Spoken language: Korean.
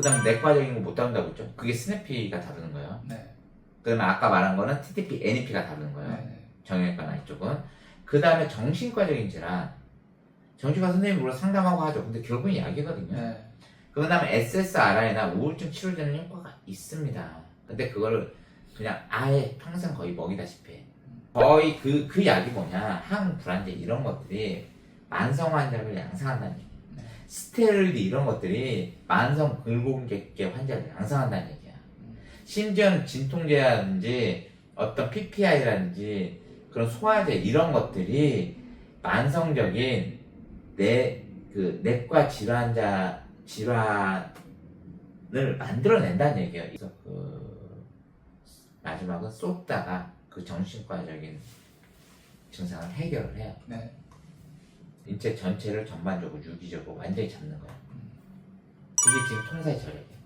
그 다음 내과적인 거 못 다룬다고 했죠. 그게 스냅피가 다루는 거예요. 네. 그다음에 아까 말한 거는 TTP, NEP가 다루는 거예요. 네. 정형외과나 이쪽은. 그 다음에 정신과적인 질환. 정신과 선생님이 물론 상담하고 하죠. 근데 결국은 약이거든요. 네. 그 다음에 SSRI나 우울증 치료되는 효과가 있습니다. 근데 그거를 그냥 아예 평생 거의 먹이다시피 해. 거의 그, 그 약이 뭐냐. 항불안제 이런 것들이 만성 환자를 양성한다는 얘기 스테로이드 이런 것들이 만성 근골격계 환자를 양성한다는 얘기야. 심지어는 진통제라든지 어떤 PPI라든지 그런 소화제 이런 것들이 만성적인 내, 그, 내과 질환자, 질환을 만들어낸다는 얘기예요. 그래서 그, 마지막은 쏟다가 그 정신과적인 증상을 해결을 해요. 네. 인체 전체를 전반적으로 유기적으로 완전히 잡는 거야. 음. 그게 지금 통사의 전략이에요. 네.